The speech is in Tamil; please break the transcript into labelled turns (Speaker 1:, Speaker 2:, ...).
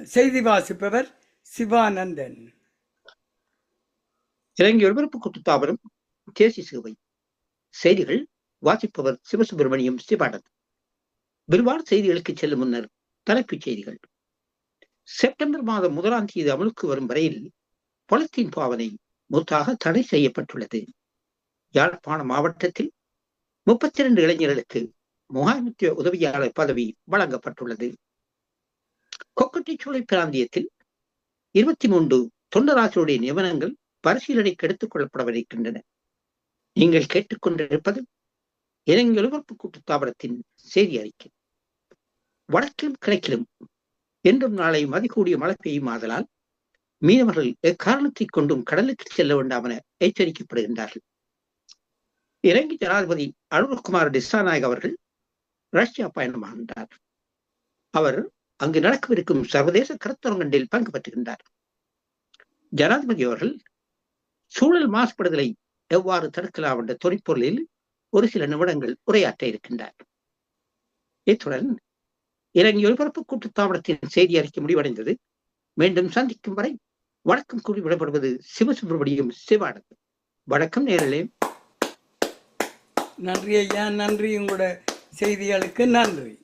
Speaker 1: செய்தி வாசிப்பவர் சிவானந்தன்.
Speaker 2: இலங்கை ஒலிபரப்பு கூட்டுத்தாபனம் தேசிய சேவை செய்திகள் வாசிப்பவர் சிவசுப்பிரமணியம் சிவானந்தன். விரிவான செய்திகளுக்கு செல்லும் முன்னர் தலைப்புச் செய்திகள். செப்டம்பர் மாதம் முதலாம் தேதி அமலுக்கு வரும் வரையில் பொலித்தீன் பாவனை முத்தாக தடை செய்யப்பட்டுள்ளது. யாழ்ப்பாண மாவட்டத்தில் முப்பத்தி இரண்டு இளைஞர்களுக்கு முகாமித்துவ உதவியாளர் பதவி வழங்கப்பட்டுள்ளது. கொக்கட்டிச்சோலை பிராந்தியத்தில் இருபத்தி மூன்று தொண்டராசியுடைய நியமனங்கள் பரிசீலனைக்கு எடுத்துக் கொள்ளப்படவிருக்கின்றன. நீங்கள் கேட்டுக்கொண்டிருப்பது இலங்கை ஒலிபரப்பு தாவரத்தின் செய்தி அறிக்கை. வடக்கிலும் கிழக்கிலும் என்றும் நாளை மதிக்கூடிய மழை பெய்யும் ஆதலால் மீனவர்கள் எக்காரணத்தை கொண்டும் கடலுக்கு செல்ல வேண்டாம் என எச்சரிக்கப்படுகின்றார்கள். இலங்கை ஜனாதிபதி அருண்குமார் டிசாநாயக் அவர்கள் ரஷ்யா பயணமாகின்றார். அவர் அங்கு நடக்கவிருக்கும் சர்வதேச கருத்தரங்கண்டில் பங்கு பெற்றுகின்றார் ஜனாதிபதி அவர்கள் சூழல் மாசுபடுதலை எவ்வாறு தடுக்கலாம் என்ற தொனிப்பொருளில் ஒரு சில நிமிடங்கள் உரையாற்ற இருக்கின்றார். இத்துடன் இலங்கை ஒலிபரப்பு கூட்டுத்தாபனத்தின் செய்தி அறிக்கை முடிவடைந்தது. மீண்டும் சந்திக்கும் வரை வணக்கம் கூறி விடப்படுவது சிவசுப்பிரமணியம் சிவானந்த் வணக்கம் நேரலே.
Speaker 1: நன்றி ஐயா நன்றி. உங்களோட செய்திகளுக்கு நன்றி.